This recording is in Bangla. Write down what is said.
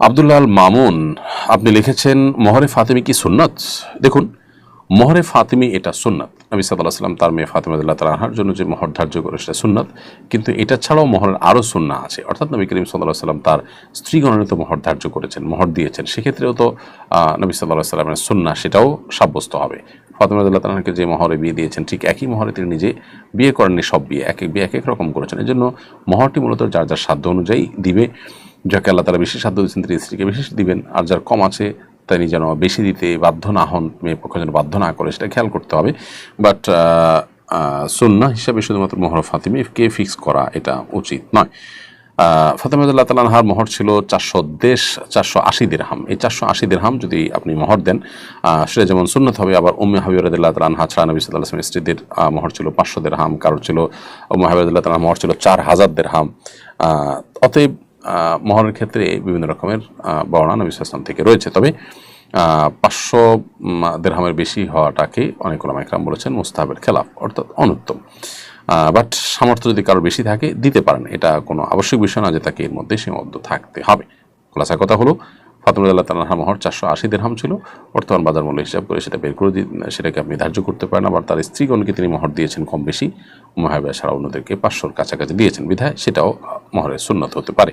আবদুল্লাল মামুন, আপনি লিখেছেন, মহরে ফাতেমি কি সুন্নত? দেখুন, মহরে ফাতেমি এটা সুন্নত। নবী সাল্লাহ সাল্লাম তার মেয়ে ফাতেমাদুল্লাহ তালাহার জন্য যে মহর ধার্য করে সেটা সুন্নত। কিন্তু এটা ছাড়াও মহরের আরও সুন্না আছে। অর্থাৎ নবী করিম সাল্লাহ সাল্লাম তার স্ত্রীগণের তো মহর ধার্য করেছেন, মহর দিয়েছেন। সেক্ষেত্রেও তো নবী সাল্লাহ সাল্লামের সুন্না সেটাও সাব্যস্ত হবে। ফাতেমাদুল্লাহ তালাহাকে যে মহরে বিয়ে দিয়েছেন, ঠিক একই মহরে তিনি নিজে বিয়ে করেননি সব বিয়ে এক এক বিয়ে এক এক রকম করেছেন। এই জন্য মহরটি মূলত যার যার সাধ্য অনুযায়ী দিবে। যাকে আল্লাহ তারা বেশি সাধ্য দিচ্ছেন তিনি স্ত্রীকে বেশি দিবেন। আর যার কম আছে, তিনি যেন বেশি দিতে বাধ্য না হন মেয়ে পক্ষ যেন বাধ্য না করে, সেটা খেয়াল করতে হবে। বাট সুন্না হিসাবে শুধুমাত্র মোহর ফাতিমি কে ফিক্স করা এটা উচিত নয়। ফাতেমাদুল্লাহ তালানহার মোহর ছিল চারশো দেশ, চারশো আশি দেড়হাম এই চারশো আশি দেড়হাম যদি আপনি মোহর দেন সেটা যেমন সুন্নত হবে, আবার উম্মে হাবিবুল্লাহ তালানহা ছাড়া নবী সাল্লাহ আসলামের স্ত্রীদের মোহর ছিল পাঁচশো দেড়হাম কারোর ছিল উম্মে হাবিবুল্লাহ তালাহ মোহর ছিল চার হাজার দেড়হাম অতএব মোহরের ক্ষেত্রে বিভিন্ন রকমের আহ, বর্ণনা নবী সাল্লাম থেকে রয়েছে। তবে পাঁচশো দেড়হামের বেশি হওয়াটাকে অনেক ওলামা একরাম বলেছেন মুস্তাহাবের খেলাফ অর্থাৎ অনুত্তম। বাট সামর্থ্য যদি কারও বেশি থাকে দিতে পারেন। এটা কোনো আবশ্যক বিষয় না যে তাকে এর মধ্যে সীমাবদ্ধ থাকতে হবে। খোলাসা কথা হলো ফাতেমুল্লাহ তালাহা মহর চারশো আশি দেড়হাম ছিল। বর্তমান বাজার মূল্য হিসাব করে সেটা বের করে সেটাকে আপনি ধার্য করতে পারেন। আবার তার স্ত্রীগণকে তিনি মহর দিয়েছেন কম বেশি। মহাবিয়া ছাড়া অন্যদেরকে পাঁচশোর কাছাকাছি দিয়েছেন। বিধায় সেটাও মহরের সুন্নত হতে পারে।